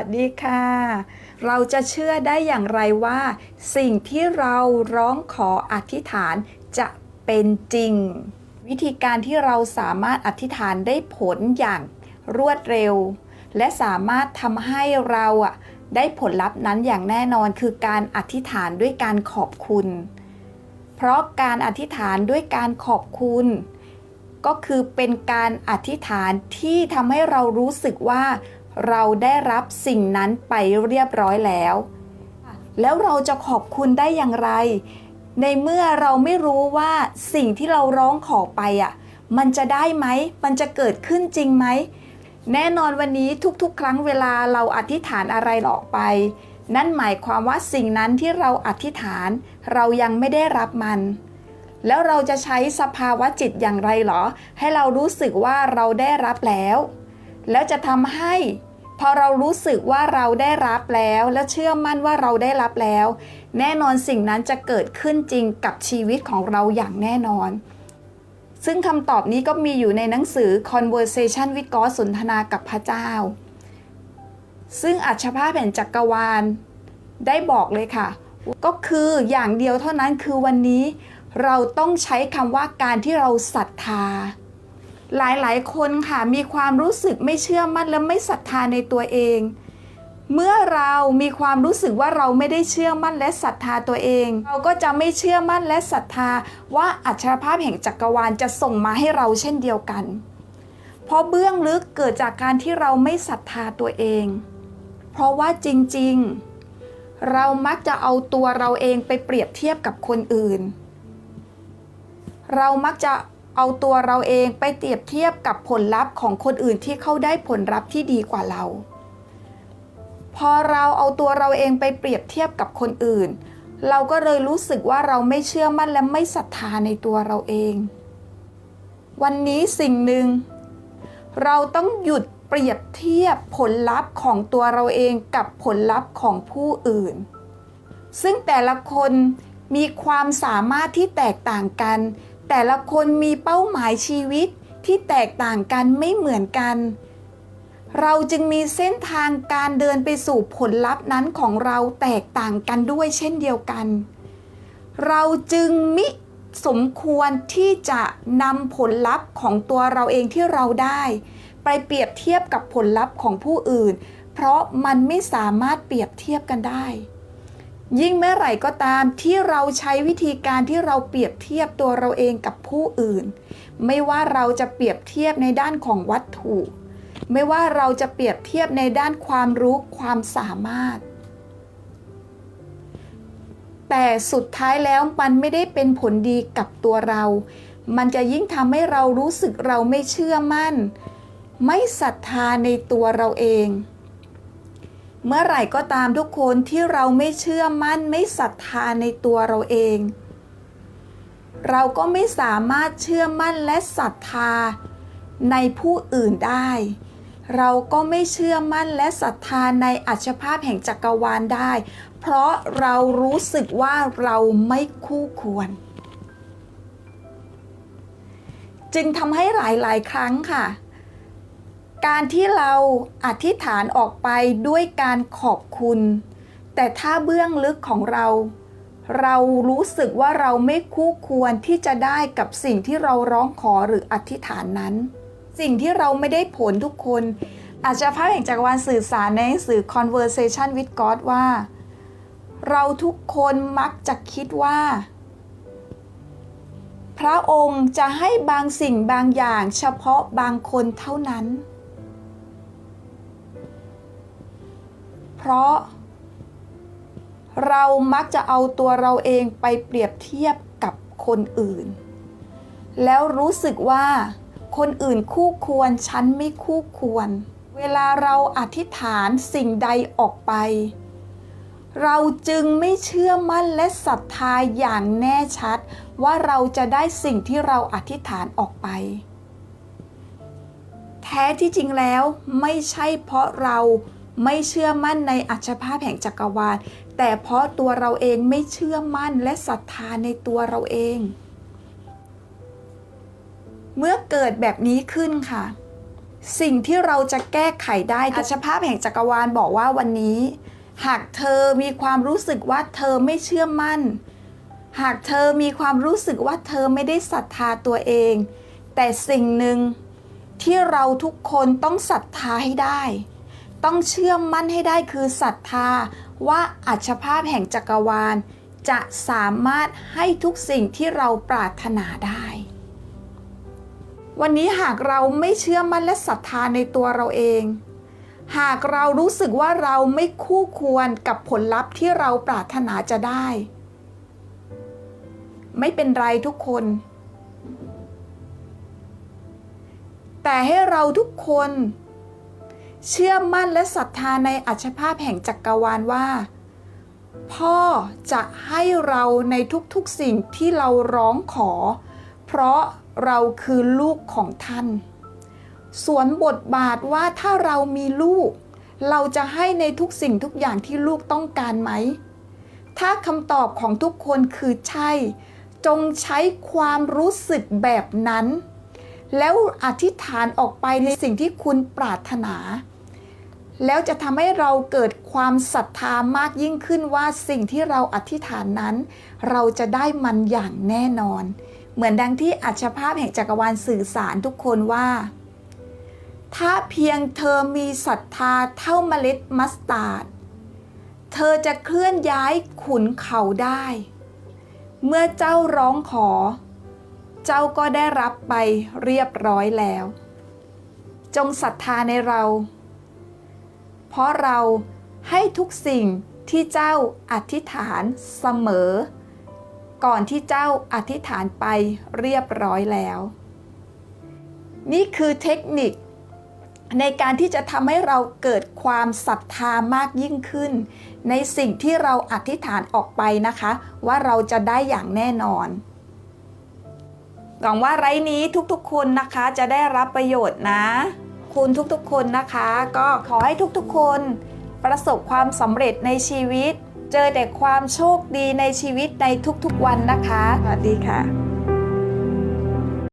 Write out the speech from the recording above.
วัสดีค่ะ เราจะเชื่อได้อย่างไรว่า สิ่งที่เราร้องขออธิษฐานจะเป็นจริง วิธีการที่เราสามารถอธิษฐานได้ผลอย่างรวดเร็ว และสามารถทำให้เราอะได้ผลลัพธ์นั้นอย่างแน่นอนคือการอธิษฐานด้วยการขอบคุณ เพราะการอธิษฐานด้วยการขอบคุณ ก็คือเป็นการอธิษฐานที่ทำให้เรารู้สึกว่า เราได้รับสิ่งนั้นไปเรียบร้อยแล้ว แล้วเราจะขอบคุณได้อย่างไร ในเมื่อเราไม่รู้ว่าสิ่งที่เราร้องขอไปอะมันจะได้ไหม มันจะเกิดขึ้นจริงไหม แน่นอนวันนี้ทุกๆ ครั้งเวลาเราอธิษฐานอะไรออกไป นั่นหมายความว่าสิ่งนั้นที่เราอธิษฐาน เรายังไม่ได้รับมัน แล้วเราจะใช้สภาวะจิตอย่างไรหรอ ให้เรารู้สึกว่าเราได้รับแล้ว แล้วจะทำให้ พอเรารู้สึกว่าเราได้รับแล้ว และเชื่อมั่นว่าเราได้รับแล้ว แน่นอนสิ่งนั้นจะเกิดขึ้นจริงกับชีวิตของเราอย่างแน่นอน ซึ่งคำตอบนี้ก็มีอยู่ในหนังสือ Conversation with God สนทนากับพระเจ้า ซึ่งอัจฉภาพแห่งจักรวาล ได้บอกเลยค่ะ ก็คืออย่างเดียวเท่านั้นคือวันนี้ เราต้องใช้คำว่าการที่เราศรัทธา หลายๆ คนค่ะมีความรู้สึกไม่เชื่อมั่นและไม่ศรัทธาในตัวเอง เมื่อเรามีความรู้สึกว่าเราไม่ได้เชื่อมั่นและศรัทธาตัวเอง เราก็จะไม่เชื่อมั่นและศรัทธาว่าอัจฉริภาพแห่งจักรวาลจะส่งมาให้เราเช่นเดียวกัน เพราะเบื้องลึกเกิดจากการที่เราไม่ศรัทธาตัวเอง เพราะว่าจริงๆ เรามักจะเอาตัวเราเองไปเปรียบเทียบกับคนอื่น เรามักจะ เอาตัวเราเองไปเปรียบเทียบกับผลลัพธ์ของคนอื่นที่เขาได้ผลลัพธ์ที่ดีกว่าเรา พอเราเอาตัวเราเองไปเปรียบเทียบกับคนอื่น เราก็เลยรู้สึกว่าเราไม่เชื่อมั่นและไม่ศรัทธาในตัวเราเอง วันนี้สิ่งหนึ่ง เราต้องหยุดเปรียบเทียบผลลัพธ์ของตัวเราเองกับผลลัพธ์ของผู้อื่น ซึ่งแต่ละคนมีความสามารถที่แตกต่างกัน แต่ละคนมีเป้าหมายชีวิตที่แตกต่างกันไม่เหมือนกัน เราจึงมีเส้นทางการเดินไปสู่ผลลัพธ์นั้นของเราแตกต่างกันด้วยเช่นเดียวกัน เราจึงมิสมควรที่จะนำผลลัพธ์ของตัวเราเองที่เราได้ ไปเปรียบเทียบกับผลลัพธ์ของผู้อื่น เพราะมันไม่สามารถเปรียบเทียบกันได้ ยิ่งเมื่อไหร่ก็ตามที่เราใช้วิธีการที่เราเปรียบเทียบตัวเราเองกับผู้อื่น ไม่ว่าเราจะเปรียบเทียบในด้านของวัตถุ ไม่ว่าเราจะเปรียบเทียบในด้านความรู้ความสามารถ แต่สุดท้ายแล้วมันไม่ได้เป็นผลดีกับตัวเรา มันจะยิ่งทำให้เรารู้สึกเราไม่เชื่อมั่น ไม่ศรัทธาในตัวเราเอง เมื่อไหร่ก็ตามทุกคนที่เราไม่เชื่อมั่นไม่ศรัทธาในตัวเราเอง เราก็ไม่สามารถเชื่อมั่นและศรัทธาในผู้อื่นได้ เราก็ไม่เชื่อมั่นและศรัทธาในอัจฉภาพแห่งจักรวาลได้ เพราะเรารู้สึกว่าเราไม่คู่ควร จึงทำให้หลาย ๆ ครั้งค่ะ การที่เราอธิษฐานออกไปด้วยการขอบคุณ แต่ถ้าเบื้องลึกของเรา เรารู้สึกว่าเราไม่คู่ควรที่จะได้กับสิ่งที่เราร้องขอหรืออธิษฐานนั้น สิ่งที่เราไม่ได้ผลทุกคน อาจจะพระแห่งจักรวาลสื่อสารในหนังสือ Conversation with God ว่า เราทุกคนมักจะคิดว่าพระองค์จะให้บางสิ่งบางอย่างเฉพาะบางคนเท่านั้น เพราะ เรามักจะเอาตัวเราเองไปเปรียบเทียบกับคนอื่น แล้วรู้สึกว่า คนอื่นคู่ควรฉันไม่คู่ควร เวลาเราอธิษฐานสิ่งใดออกไป เราจึงไม่เชื่อมั่นและศรัทธาอย่างแน่ชัด ว่าเราจะได้สิ่งที่เราอธิษฐานออกไปแท้ที่จริงแล้วไม่ใช่เพราะเรา ไม่เชื่อมั่นในอัจฉภาพแห่งจักรวาล แต่เพราะตัวเราเองไม่เชื่อมั่นและศรัทธาในตัวเราเอง เมื่อเกิดแบบนี้ขึ้นค่ะ สิ่งที่เราจะแก้ไขได้อัชภาพแห่งจักรวาลบอกว่าวันนี้ หากเธอมีความรู้สึกว่าเธอไม่เชื่อมั่น หากเธอมีความรู้สึกว่าเธอไม่ได้ศรัทธาตัวเอง แต่สิ่งหนึ่งที่เราทุกคนต้องศรัทธาให้ได้ ต้องเชื่อมั่นให้ได้คือศรัทธา ว่าอัชภาพแห่งจักรวาล จะสามารถให้ทุกสิ่งที่เราปรารถนาได้ วันนี้หากเราไม่เชื่อมั่นและศรัทธาในตัวเราเอง หากเรารู้สึกว่าเราไม่คู่ควรกับผลลัพธ์ที่เราปรารถนาจะได้ ไม่เป็นไรทุกคน แต่ให้เราทุกคน เชื่อมั่นและศรัทธาในอัชภาพแห่งจักรวาลว่า พ่อจะให้เราในทุกๆสิ่งที่เราร้องขอ เพราะเราคือลูกของท่าน สวนบทบาทว่าถ้าเรามีลูก เราจะให้ในทุกสิ่งทุกอย่างที่ลูกต้องการไหม ถ้าคำตอบของทุกคนคือใช่ จงใช้ความรู้สึกแบบนั้นแล้วอธิษฐานออกไปในสิ่งที่คุณปรารถนา แล้วจะทำให้เราเกิดความศรัทธามากยิ่งขึ้นว่าสิ่งที่เราอธิษฐานนั้น เราจะได้มันอย่างแน่นอน เหมือนดังที่อัชภาพแห่งจักรวาลสื่อสารทุกคนว่า ถ้าเพียงเธอมีศรัทธาเท่าเมล็ดมัสตาร์ดเธอจะเคลื่อนย้ายขุนเขาได้ เมื่อเจ้าร้องขอ เจ้าก็ได้รับไปเรียบร้อยแล้ว จงศรัทธาในเรา เพราะเราให้ทุกสิ่งที่เจ้าอธิษฐานเสมอ ก่อนที่เจ้าอธิษฐานไปเรียบร้อยแล้ว นี่คือเทคนิคในการที่จะทำให้เราเกิดความศรัทธามากยิ่งขึ้น ในสิ่งที่เราอธิษฐานออกไปนะคะ ว่าเราจะได้อย่างแน่นอนหวังว่าไรนี้ทุกๆคนนะคะจะได้รับประโยชน์นะ คุณทุกๆ คนนะคะ ก็ขอให้ทุกๆ คนประสบความสำเร็จในชีวิต เจอแต่ความโชคดีในชีวิตในทุกๆวันนะคะ สวัสดีค่ะ